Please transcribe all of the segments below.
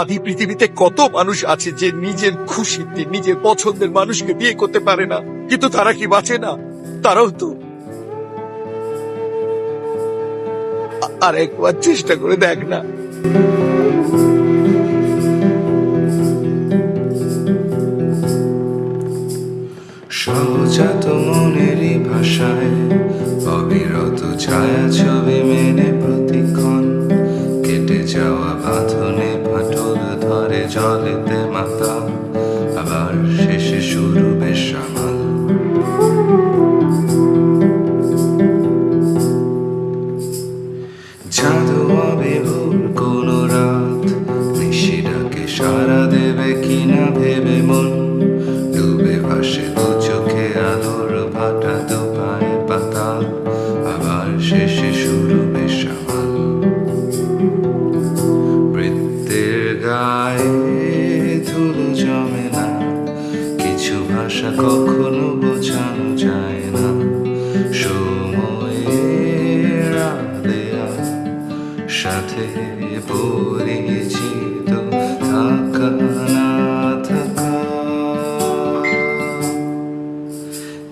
আদি পৃথিবীতে কত মানুষ আছে যে নিজের খুশিতে, নিজের পছন্দের মানুষকে বিয়ে করতে পারে না, কিন্তু তারা কি বাঁচে না? তারাও তো। আর একবার চেষ্টা করে দেখ না। সহজাত মনেরই ভাষায় অবিরত ছায়া ছবি মেনে প্রতিক্ষণ, কেটে যাওয়া বাঁধনে ফাটল ধরে জলেতে মাথা আবার শেষে শুরু বেসামাল জাদু অবিভুর কোন রাত নিশিরাকে সারা দেবে কিনা ভেবে মন। ডুবে ভাসে দু চোখে আলোর ভাটা দু পায়ে পাতাল আবার শেষে গায়ে ধুলো জমে না। কিছু ভাষা কখনো বোঝানো যায় না। সময়ের সাথে পরিচিত থাকা না থাকা।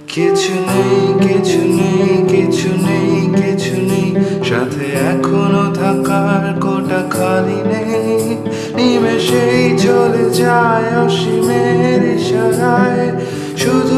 কিছু নেই কিছু নেই কিছু নেই কিছু নেই। সাথে এখনও থাকার কোটা খালি নেই। নিমেষেই চলে যায় অসীমের ইশারায়। শুধু